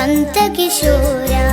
సంత కిశోరా